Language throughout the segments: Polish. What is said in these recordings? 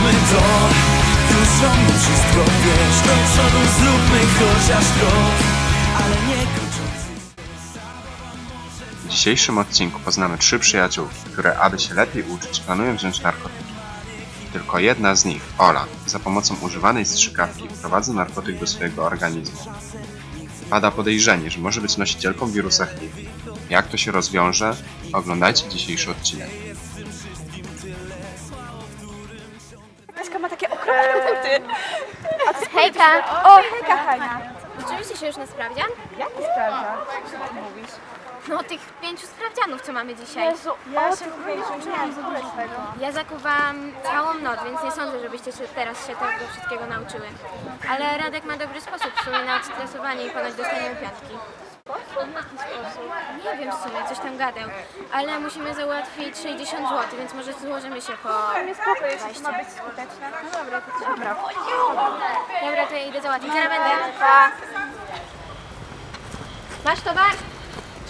zróbmy to Już wszystko wiesz Do przodu zróbmy chociaż krok Ale nie kończący W dzisiejszym odcinku poznamy trzy przyjaciółki, które aby się lepiej uczyć planują wziąć narkotyki. Tylko jedna z nich, Ola, za pomocą używanej strzykawki wprowadza narkotyk do swojego organizmu. Pada podejrzenie, że może być nosicielką wirusa HIV. Jak to się rozwiąże? Oglądajcie dzisiejszy odcinek. Hejka! O, hejka Hania. Uczyliście się już na sprawdzian? Jaki sprawdza? Co ty mówisz? No tych pięciu sprawdzianów, co mamy dzisiaj. Jezu, ja się nie tego. Ja zakuwam całą noc, więc nie sądzę, żebyście się teraz się tego wszystkiego nauczyły. Ale Radek ma dobry sposób w sumie na odstresowanie i ponoć dostaniemy piątki. Nie wiem w sumie, coś tam gadał. Ale musimy załatwić 60 zł, więc może złożymy się po... Nie spoko, jeśli to ma być skuteczne. No dobra, to co? Dobra. Dobra, to ja idę załatwić. Zaraz będę. Masz towar?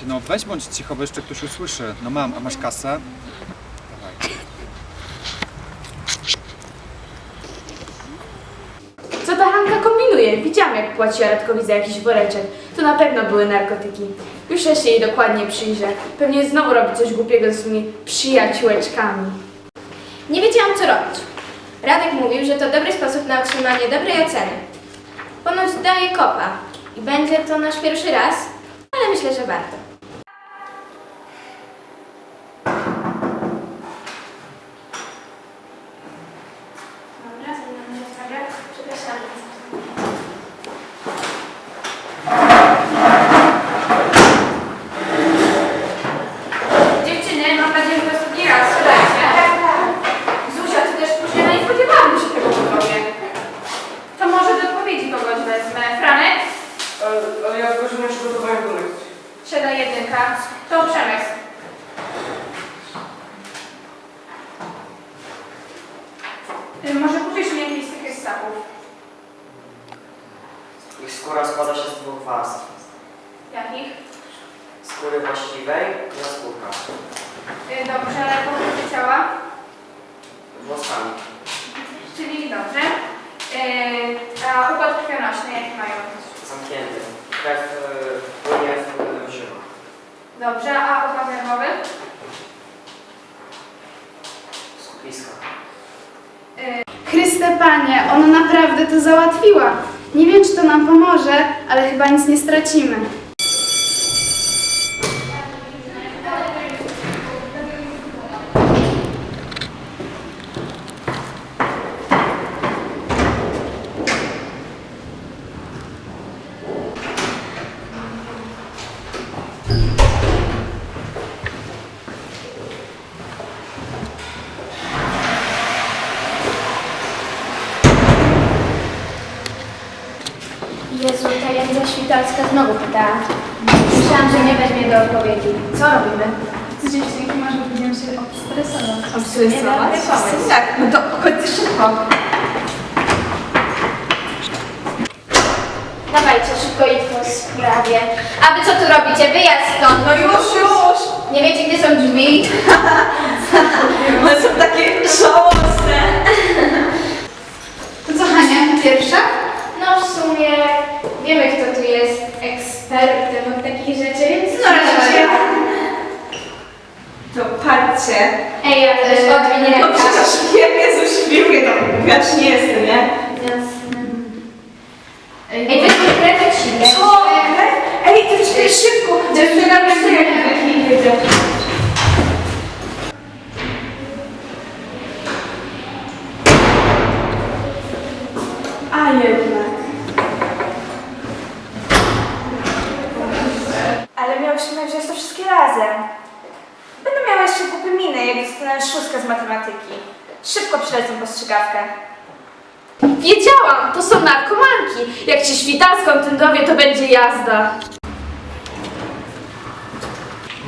Ty no weź bądź cicho, bo jeszcze ktoś usłyszy. No mam, a masz kasę? Dawaj. Co ta Hanka Widziałam jak płaciła Radkowi za jakiś woreczek. To na pewno były narkotyki. Już ja się jej dokładnie przyjrzę. Pewnie znowu robi coś głupiego z tymi przyjaciółeczkami. Nie wiedziałam co robić. Radek mówił, że to dobry sposób na otrzymanie dobrej oceny. Ponoć daje kopa i będzie to nasz pierwszy raz, ale myślę, że warto. Dobra, zamykam rozwagę. Przepraszam. Dziewczyny, mam nadzieję, że to ostatni raz. Siadajcie. Zuzia, ty też spóźniona nie spodziewałam się tego po tobie. To może do odpowiedzi kogoś wezmę. Franek? Ale ja tylko, że nie przygotowałem do lekcji. Siada jedynka. To Przemek. Y, Może kupisz mi jakieś z tych ssaków? Ich skóra składa się z dwóch warstw. Jakich? Skóry właściwej i skórka. Y, Dobrze, ale pokrycie ciała? Włosami. Czyli dobrze. Y, A układ krwionośny jaki mają? Zamknięty. Krew y, płynie w żyłach. Dobrze, a układ nerwowy? Skupiska. Chryste Panie, ona naprawdę to załatwiła. Nie wiem, czy to nam pomoże, ale chyba nic nie stracimy. Jezu, ta Jędza Świtalska znowu pytała. Myślałam, że nie weźmie do odpowiedzi. Co robimy? Co dziewczynki, może będziemy się odstresować. Obstresować? Tak, no to chodź szybko. Dawajcie, szybko idź po sprawie. A wy co tu robicie? Wyjazd stąd. No już, już. Nie wiecie, gdzie są drzwi? One są takie żałosne. To co, Hania, pierwsza? No w sumie wiemy, kto tu jest ekspertem od takich rzeczy, więc No raczej. To patrzcie. Ej, ja też odwiń No przecież wiem, Jezu, śpiewuję tam. Gracz nie jestem, nie? Jasne. Ej, weź mi krew Co? Ej, ty czekaj szybko. Dziewczyna mnie tu jak taki Miałyśmy wziąć to wszystkie razem. Będę miała jeszcze kupy miny, jak dostanę szóstkę z matematyki. Szybko przylecę postrzegawkę. Wiedziałam, to są narkomanki. Jak ci świtalską tym dowie, to będzie jazda.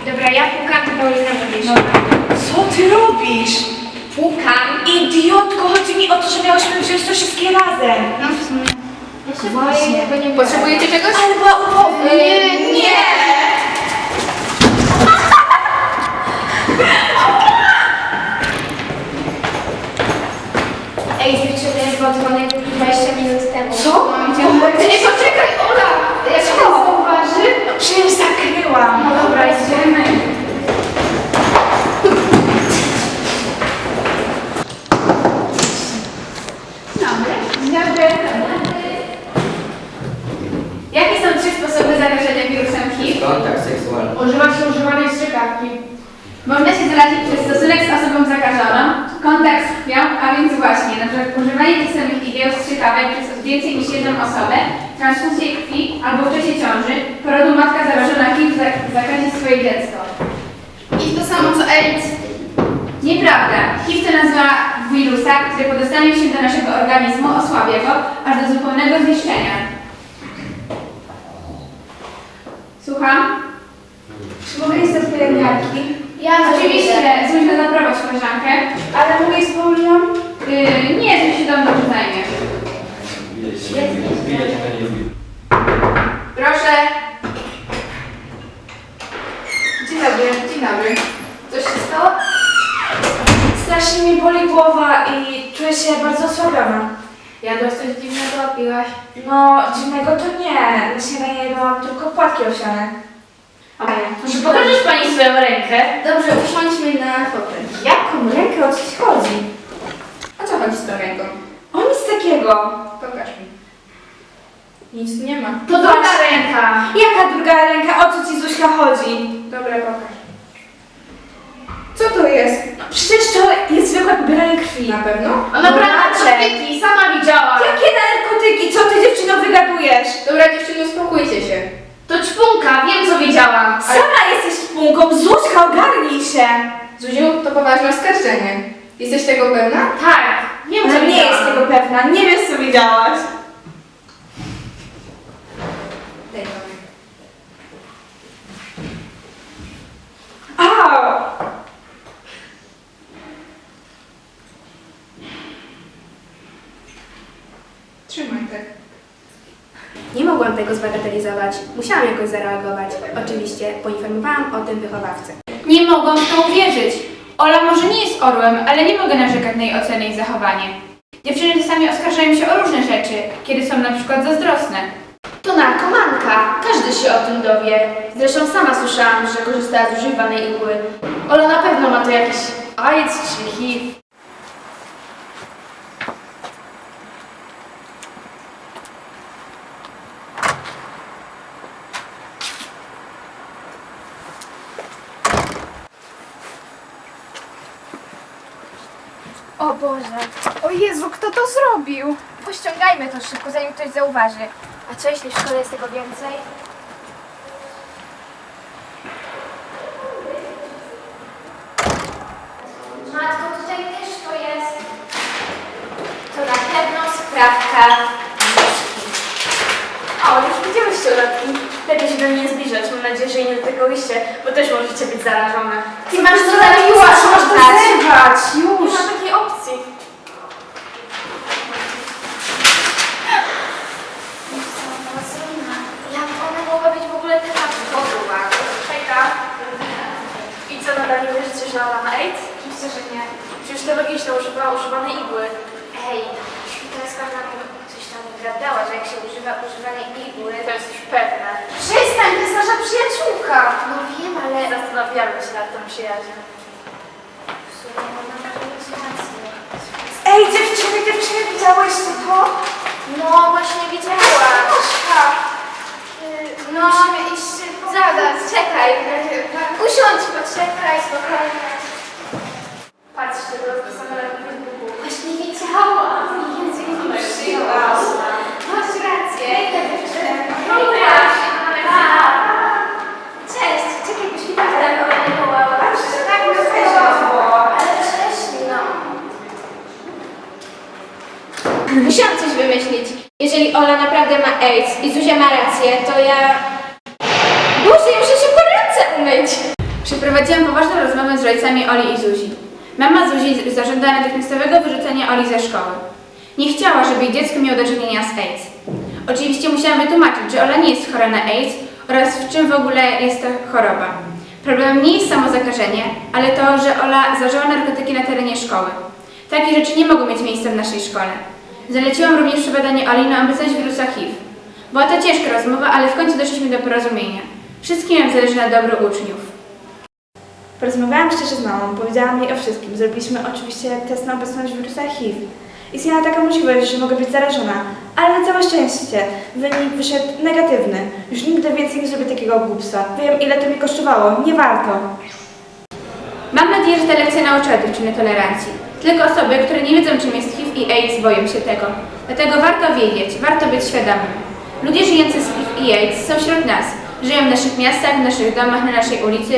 Dobra, ja pukam, ty Paulina robisz. Co ty robisz? Pukam. Idiotko, chodzi mi o to, że miałyśmy wziąć to wszystkie razem. No w sumie. Ja się boję, bo nie Potrzebujecie czegoś? Była umowna. Nie, nie. Ej, dziewczyny, bo dzwonek był 20 minut temu. Co? Ej, poczekaj, Ola! Co? to zauważy? Przecież zakryłam. No dobra, idziemy. Dobry. Dobry. Jakie są trzy sposoby zarażenia wirusem HIV? Kontakt seksualny. Używać używanej strzykawki. Można się zarazić przez stosunek z osobą zakażoną, kontakt z krwią, a więc właśnie, na przykład używanie tych samych igieł strzykawek przez więcej niż jedną osobę, transfuzję krwi albo w czasie ciąży, porodu matka zarażona HIV za- zakazi swoje dziecko. I to samo co AIDS. Nieprawda. HIV to nazwa wirusa, który po dostaniu się do naszego organizmu osłabia go aż do zupełnego zniszczenia. Słucham? Czy mogę iść do pielęgniarki? Ja oczywiście, zwykle zaprowadź koleżankę. Ale mogę iść z Pauliną? Yy, nie, to się dom dobrze zajmie. Proszę. Dzień dobry. Dzień dobry. Coś się stało? Strasznie mi boli głowa i czuję się bardzo osłabiona. Jadłaś coś dziwnego, piłaś? No, dziwnego to nie. Na śniadanie jadłam tylko płatki owsiane. A Może pokażesz Pani swoją rękę? Dobrze, usiądźmy na fotel. Jaką rękę? O co ci chodzi? O co chodzi z tą ręką? O nic takiego. Pokaż mi. Nic tu nie ma. To druga ręka. Jaka druga ręka? O co ci Zuśka chodzi? Dobra, pokaż. Co to jest? No, przecież to jest zwykłe pobieranie krwi. Na pewno? Ona brała narkotyki, sama widziała. Jakie narkotyki? Co ty dziewczyno wygadujesz? Dobra, dziewczyny, uspokójcie się. To ćpunka, wiem co wiedziałam. Sama jesteś punką. Zuśka, ogarnij się. Zuziu, to poważne oskarżenie. Jesteś tego pewna? Tak. Wiem Ale nie jest tego pewna. Nie wiesz co wiedziałaś. Daj to. Au! Trzymaj tak. Nie mogłam tego zbagatelizować. Musiałam jakoś zareagować. Oczywiście poinformowałam o tym wychowawcę. Nie mogłam w to uwierzyć. Ola może nie jest orłem, ale nie mogę narzekać na jej ocenę i zachowanie. Dziewczyny czasami oskarżają się o różne rzeczy, kiedy są na przykład zazdrosne. To narkomanka. Każdy się o tym dowie. Zresztą sama słyszałam, że korzystała z używanej igły. Ola na pewno ma to jakiś AIDS czy HIV. O Boże, O Jezu, kto to zrobił? pościągajmy to szybko, zanim ktoś zauważy. A co jeśli w szkole jest tego więcej? Matko, tutaj też to jest. To na pewno sprawka. O, już widziałyście Olatki. Lepiej się do mnie nie zbliżać. Mam nadzieję, że jej nie dotykałyście, bo też możecie być zarażone. Ty masz to zaraziłaś, masz to zerwać. Nie ma takiej opcji. Jak one mogły być w ogóle taka podła? Hejka. I co, nadal nie wiesz, coś na na AIDS? Oczywiście, że nie. Przecież to logiczne, używała używanej igły. Hej, szpitalska nam coś tam gadała, że jak się używa używanej igły, To jest już pewne. Przestań, to jest nasza przyjaciółka! No wiem, ale... Zastanawiamy się nad tą przyjaźnią. W sumie Ej, dziewczyny, dziewczyny, widziałyście to? No, właśnie widziałam. No, musimy iść zaraz, czekaj. Usiądź, poczekaj, spokojnie. Patrzcie, to jest samolot na Facebooku. Właśnie widziałam. Jezu, nie przyjęłam. Masz rację. No Cześć, czekaj, bo świetnie tak wywołała. Tak, no Ale wcześniej, no. Musiałam coś wymyślić. Ola naprawdę ma AIDS i Zuzia ma rację, to ja... Boże, muszę się po ręce umyć. Przeprowadziłam poważną rozmowę z rodzicami Oli i Zuzi. Mama Zuzi zażądała natychmiastowego wyrzucenia Oli ze szkoły. Nie chciała, żeby jej dziecko miało do czynienia z AIDS. Oczywiście musiałam wytłumaczyć, że Ola nie jest chora na AIDS oraz w czym w ogóle jest ta choroba. Problemem nie jest samo zakażenie, ale to, że Ola zażyła narkotyki na terenie szkoły. Takie rzeczy nie mogą mieć miejsca w naszej szkole. Zaleciłam również przebadanie Oli na obecność wirusa HIV. Była to ciężka rozmowa, ale w końcu doszliśmy do porozumienia. Wszystkim nam zależy na dobru uczniów. Porozmawiałam szczerze z mamą, powiedziałam jej o wszystkim. Zrobiliśmy oczywiście test na obecność wirusa HIV. Istniała taka możliwość, że mogę być zarażona, ale na całe szczęście wynik wyszedł negatywny. Już nigdy więcej nie zrobię takiego głupstwa. Wiem, ile to mi kosztowało. Nie warto. Mam nadzieję, że ta lekcja nauczy odrzucimy tolerancji. Tylko osoby, które nie wiedzą czym jest HIV i AIDS boją się tego. Dlatego warto wiedzieć, warto być świadomym. Ludzie żyjący z HIV i AIDS są wśród nas. Żyją w naszych miastach, w naszych domach, na naszej ulicy.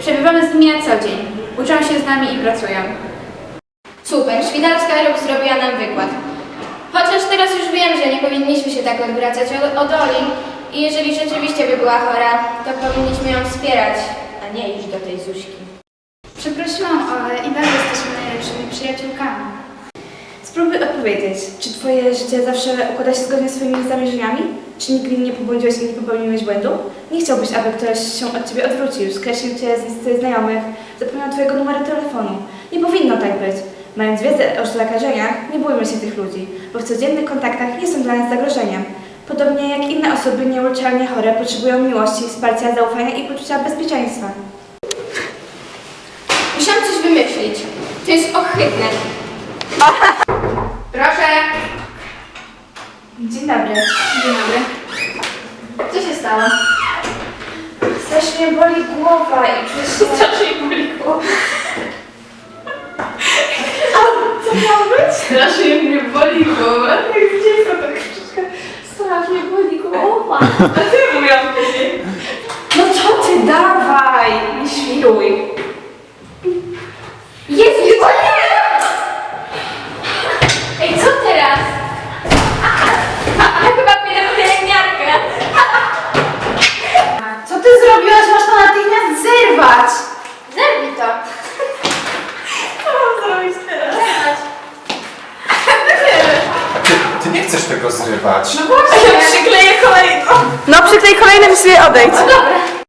Przebywamy z nimi na co dzień. Uczą się z nami i pracują. Super, Świdalska Rok zrobiła nam wykład. Chociaż teraz już wiem, że nie powinniśmy się tak odwracać od, od Oli i jeżeli rzeczywiście by była chora, to powinniśmy ją wspierać, a nie iść do tej Zuśki. Przeprosiłam Ole i dalej jesteśmy najlepszymi przyjaciółkami. Spróbuj odpowiedzieć, czy twoje życie zawsze układa się zgodnie z swoimi zamierzeniami? Czy nigdy nie pobłądziłeś i nie popełniłeś błędu? Nie chciałbyś, aby ktoś się od ciebie odwrócił, skreślił cię z listy znajomych, zapomniał twojego numeru telefonu. Nie powinno tak być. Mając wiedzę o zakażeniach, nie bójmy się tych ludzi, bo w codziennych kontaktach nie są dla nas zagrożeniem. Podobnie jak inne osoby nieuleczalnie chore potrzebują miłości, wsparcia, zaufania i poczucia bezpieczeństwa. Musiałam coś wymyślić. To jest ohydne. Proszę. Dzień dobry. Dzień dobry. Co się stało? Strasznie boli głowa i się... Strasznie boli głowa. A co miało być? Strasznie mnie boli głowa. Jak dziecko tak troszeczkę strasznie boli głowa. A ty mówiłam wcześniej. No co ty, dawaj! Nie świruj. Jezu! Ej, co teraz? Chyba pójdę. Co ty zrobiłaś? Masz to natychmiast zerwać! Zerwij to. Co mam zrobić teraz? Ty, ty nie chcesz tego zrywać. Ja przykleję kolejną. No przyklej kolejnym i sobie odejdź. Nie. A